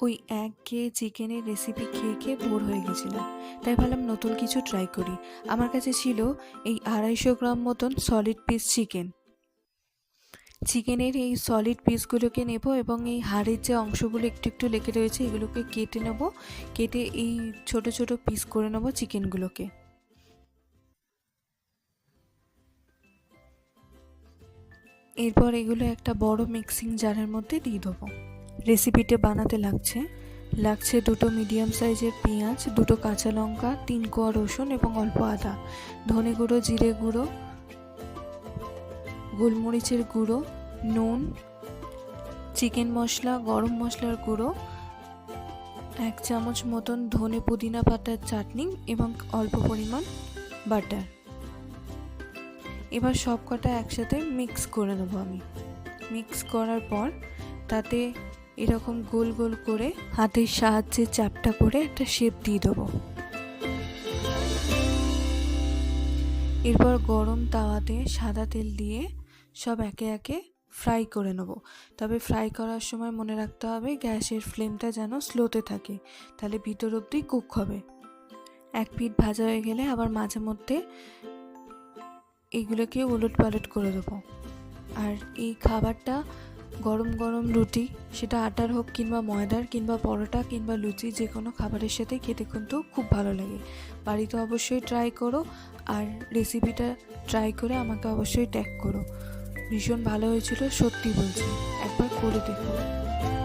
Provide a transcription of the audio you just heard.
ওই এক খেয়ে চিকেনের রেসিপি খেয়ে খেয়ে বোর হয়ে গেছিলাম। তাই ভাবলাম নতুন কিছু ট্রাই করি। আমার কাছে ছিল এই আড়াইশো গ্রাম মতন সলিড পিস চিকেন চিকেনের এই সলিড পিসগুলোকে নেব এবং এই হাড়ের যে অংশগুলো একটু একটু লেগে রয়েছে, এগুলোকে কেটে নেব। কেটে এই ছোট ছোট পিস করে নেব চিকেনগুলোকে। এরপর এগুলো একটা বড় মিক্সিং জারের মধ্যে দিয়ে দেবো। রেসিপিটা বানাতে লাগছে। লাগছে দুটো মিডিয়াম সাইজের পেঁয়াজ, দুটো কাঁচা লঙ্কা, তিন কোয়া রসুন এবং অল্প আদা, ধনে গুঁড়ো, জিরে গুঁড়ো, গোলমরিচের গুঁড়ো, নুন, চিকেন মশলা, গরম মশলার গুঁড়ো, এক চামচ মতন ধনে পুদিনা পাতার চাটনি এবং অল্প পরিমাণ বাটার। এবার সব কটা একসাথে মিক্স করে নেব আমি। মিক্স করার পর তাতে এরকম গোল গোল করে হাতের সাহায্যে চাপটা করে একটা শেপ দিয়ে দেবো। এরপর গরম তাওয়াতে সাদা তেল দিয়ে সব একে একে ফ্রাই করে নেব। তবে ফ্রাই করার সময় মনে রাখতে হবে গ্যাসের ফ্লেমটা যেন স্লোতে থাকে, তাহলে ভিতর অবধি কুক হবে। এক পিঠ ভাজা হয়ে গেলে আবার মাঝে মধ্যে এগুলোকে উলট পালট করে দেবো। আর এই খাবারটা গরম গরম রুটি, সেটা আটার হোক কিংবা ময়দার কিংবা পরোটা কিংবা লুচি যে কোনো খাবারের সাথে খেতে কিন্তু খুব ভালো লাগে। বাড়িতে অবশ্যই ট্রাই করো, আর রেসিপিটা ট্রাই করে আমাকে অবশ্যই ট্যাগ করো। ভীষণ ভালো হয়েছিল, সত্যি বলছি। একবার করে দেখো।